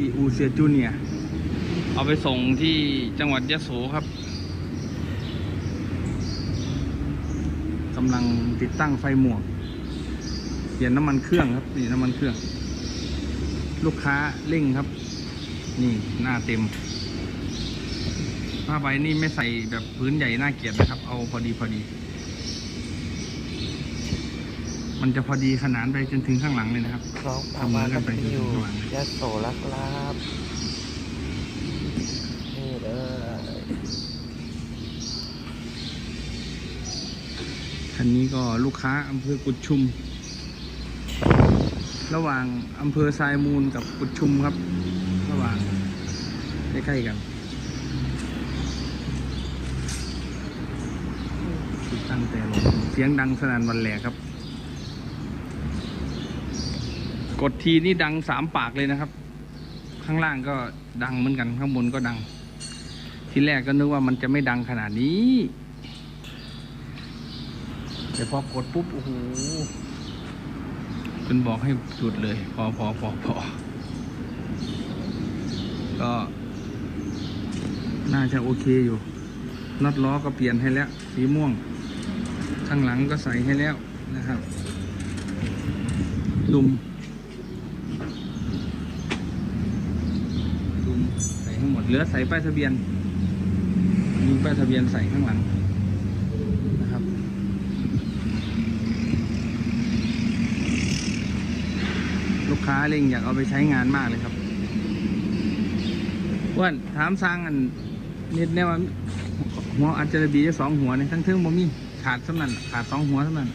ที่อูเซียจูเนียร์เอาไปส่งที่จังหวัดยะโสครับกำลังติดตั้งไฟหมวกเปลี่ยนน้ำมันเครื่องครับนี่น้ำมันเครื่อง ลูกค้าเร่งครับ นี่หน้าเต็มผ้าใบนี่ไม่ใส่แบบพื้นใหญ่น่าเกลียดนะครับ เอาพอดีพอดี มันจะพอดีขนานไปจนถึงข้างหลังเลยนะครับน้องพามาก็จะอยู่ยะโสแล้วครับนี่เลยคันนี้ก็ลูกค้าอำเภอกุดชุม ระหว่างอำเภอทรายมูลกับกุดชุมครับ ระหว่างใกล้ๆกันติดตั้งแต่ลงเสียงดังสนั่นวันแหลกครับ กดทีนี่ดังสามปากเลยนะครับ ข้างล่างก็ดังเหมือนกันข้างบนก็ดัง ทีแรกก็นึกว่ามันจะไม่ดังขนาดนี้แต่พอกดปุ๊บโอ้โหเป็นบอกให้หยุดเลย พอพอพอพอก็ น่าจะโอเคอยู่น็อตล้อก็เปลี่ยนให้แล้ว สีม่วง ข้างหลังก็ใส่ให้แล้วนะครับดุมใส่ให้หมด เหลือใส่ป้ายทะเบียนมีป้ายทะเบียนใส่ข้างหลังนะครับ ลูกค้าเร่งอยากเอาไปใช้งานมากเลยครับอ้วนถามสร้างอันนิดแน่ว่าหัวอัจจระบีจะสองหัวเนี่ยทั้งเทิงบ่มีขาดสำนันขาดสองหัวสำนัน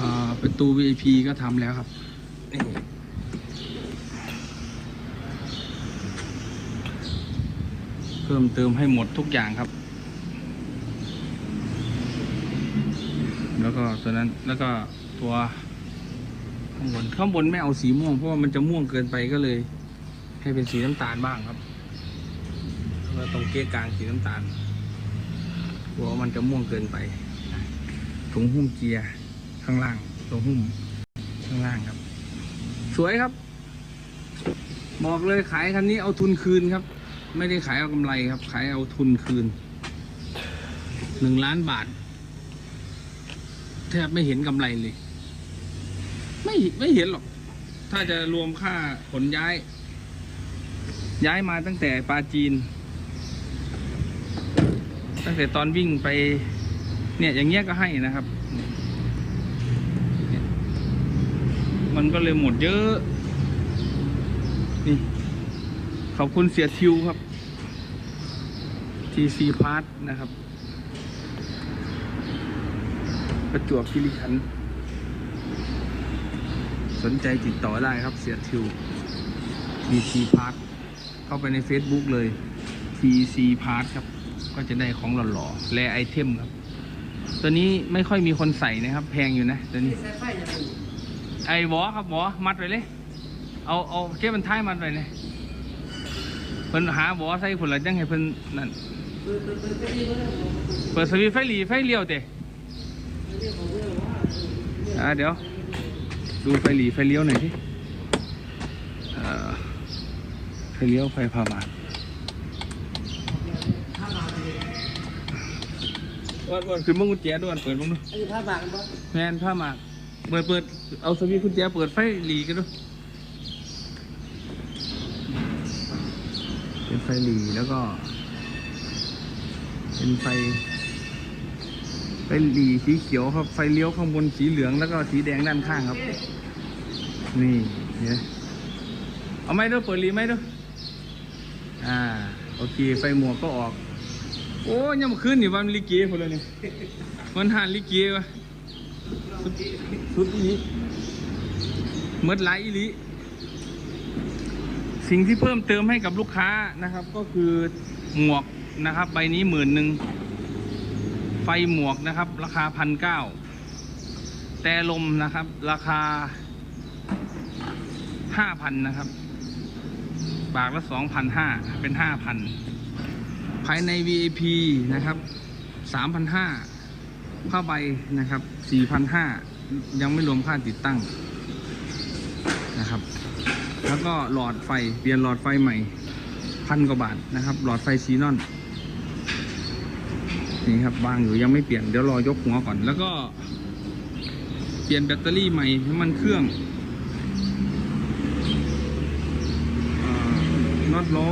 อ่าประตู VIP ก็ทำแล้วครับ นี่เพิ่มเติมให้หมดทุกอย่างครับ แล้วก็ตัวนั้นแล้วก็ตัว ข้างบนข้างบนไม่เอาสีม่วงเพราะว่ามันจะม่วงเกินไปก็เลย ให้เป็นสีน้ำตาลบ้างครับแล้วตรงเก๊กลางสีน้ำตาลกลัวว่ามันจะม่วงเกินไปถุงหุ้มเกียร์ข้างล่างตรงหุ้มข้างล่างครับ สวยครับ บอกเลยขายคันนี้เอาทุนคืนครับ ไม่ได้ขายเอากำไรครับ ขายเอาทุนคืนหนึ่งล้านบาทแทบไม่เห็นกำไรเลย ไม่ไม่เห็นหรอก ถ้าจะรวมค่าขนย้าย ย้ายมาตั้งแต่ปาจีน ตั้งแต่ตอนวิ่งไป เนี่ยอย่างเงี้ยก็ให้นะครับ มันก็เลยหมดเยอะ นี่ ขอบคุณเสียทิวครับ TC Part นะครับ ประจวบคีรีขันธ์ สนใจติดต่อได้ครับเสียทิว TC Part เข้าไปใน Facebook เลย TC Part ครับ ก็จะได้ของหล่อๆ แลไอเทมครับ ตัวนี้ไม่ค่อยมีคนใส่นะครับ แพงอยู่นะ ตัวนี้ ไอ้วอครับวอมัดไว้เลย เอาเอาเก็บมันท้ายมัดไว้เลยเพิ่นหาวอใส่ผลละจังให้เพิ่นนั่น เปิดสวิตไฟหลีไฟเลี้ยวเตะอ่าเดี๋ยว ดูไฟหลีไฟเลี้ยวหน่อยสิเอ่อไฟเลี้ยวไฟพามาวันวันคือมึงกุญแจด้วยเปิดมึงดูอันนี้ผ้าบางปะแมนผ้าหมากเปิดเปิดเอาสวิตช์กุญแจเปิดไฟหลีกันดูเป็นไฟหลีแล้วก็ เป็นไฟ ไฟหลีสีเขียวครับไฟเลี้ยวข้างบนสีเหลืองแล้วก็สีแดงด้านข้างครับ นี่เนี่ยเอาไหมด้วยเปิดหลีไหมด้วยอ่าโอเค ไฟหมวกก็ออก โอ้ยยังมาขึ้นนี่วันลิเกคนเลยนี่มันหานลิเกวะสุดสุดอีหลีเมื่อไรอีลีสิ่งที่เพิ่มเติมให้กับลูกค้านะครับ ก็คือหมวกนะครับ ใบนี้หมื่นหนึ่ง ไฟหมวกนะครับ ราคาพันเก้าแต่ลมนะครับ ราคาห้าพันนะครับบาทละสองพันห้าเป็นห้าพันภายใน VIP นะครับสามพันห้าผ้าใบนะครับสี่พันห้ายังไม่รวมค่าติดตั้งนะครับ แล้วก็หลอดไฟเปลี่ยนหลอดไฟใหม่พันกว่าบาทนะครับ หลอดไฟซีนอน นี่ครับวางอยู่ยังไม่เปลี่ยนเดี๋ยวรอยกหัวก่อน แล้วก็ เปลี่ยนแบตเตอรี่ใหม่น้ำมันเครื่องอน็อตล้อ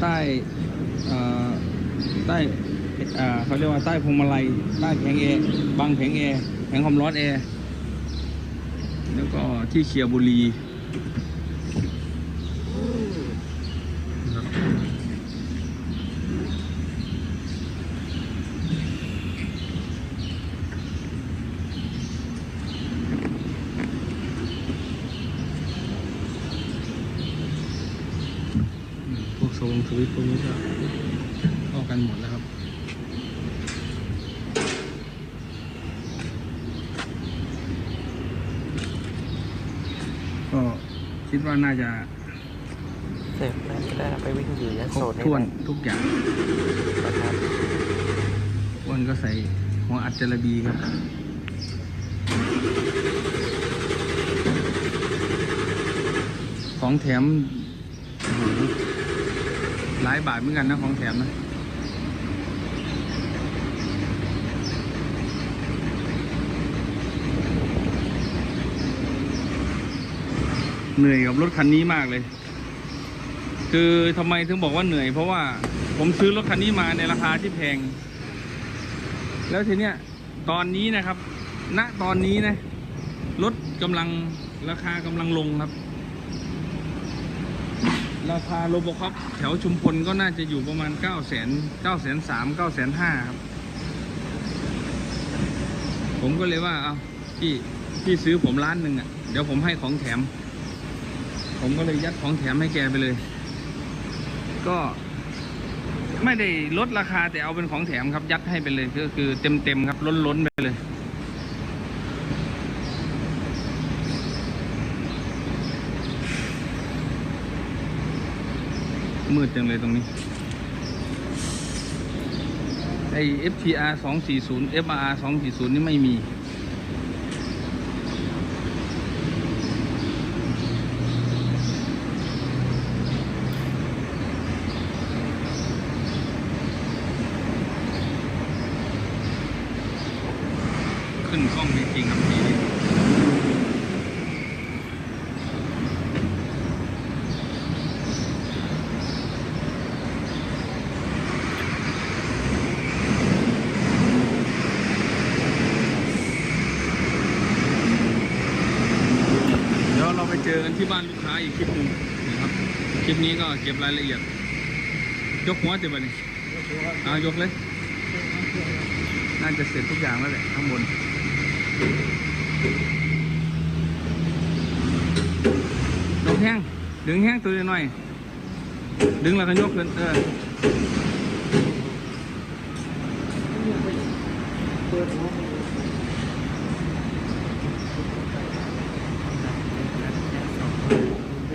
ใต้ใต้เขาเรียกว่าใต้พวงมาลัยใต้แผงแอร์บางแผงแอร์แผงความร้อนแอร์แล้วก็ที่เคียบุรีนะครับอืมพวก สวงสวิตช์พวกนี้ก็เข้ากันหมดแล้วครับก็คิดว่าน่าจะเสร็จแล้วจะได้ไปวิ่งอยู่ยะครโสบนี่ถ้วนแหละทุกอย่างนะครับอ้วนก็ใส่หัวอัดจระบีครับ ของแถมโอ้โหห ลายบาทเหมือนกันนะของแถมนะเหนื่อยกับรถคันนี้มากเลย คือทำไมถึงบอกว่าเหนื่อย เพราะว่าผมซื้อรถคันนี้มาในราคาที่แพง แล้วทีเนี้ยตอนนี้นะครับ ณ ตอนนี้นะ รถกำลังราคากำลังลงครับ ราคาโลโบคอปแถวชุมพลก็น่าจะอยู่ประมาณเก้าแสนเก้าแสนสามเก้าแสนห้าครับ ผมก็เลยว่า เอาพี่พี่ซื้อผมล้านหนึ่งอะ เดี๋ยวผมให้ของแถม ผมก็เลยยัดของแถมให้แกไปเลย ก็ไม่ได้ลดราคาแต่เอาเป็นของแถมครับ ยัดให้ไปเลยก็คือเต็มเต็มๆครับล้นล้นๆไปเลย มืดจังเลยตรงนี้ ไอ FTR 240 FR 240 นี่ไม่มี ขึ้นกล้องจริงๆครับทีนี้เดี๋ยวเราไปเจอกัน ที่บ้านลูกค้าอีกคลิปหนึ่งนะครับคลิปนี้ก็เก็บรายละเอียด ยกหัวเต็มไปเลยเอายกเลย น่าจะเสร็จทุกอย่างแล้วแหละข้างบนยกแห้งดึงแห้งตัวหน่อย ดึงแล้วก็ยกขึ้นเออ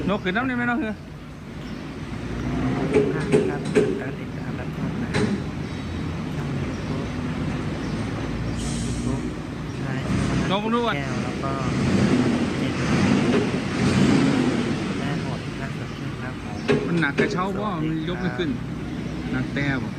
นกขึ้นน้ำได้ไหมนาะคือครับการติดตามรับชมนะช่องยูทูบใช่ลองดูก่อนแก้วแล้วก็แม่หมดครับสดชื่นครับผมมันหนักกระเช้าเพราะว่ามันยกไม่ขึ้น หนักแต่บ่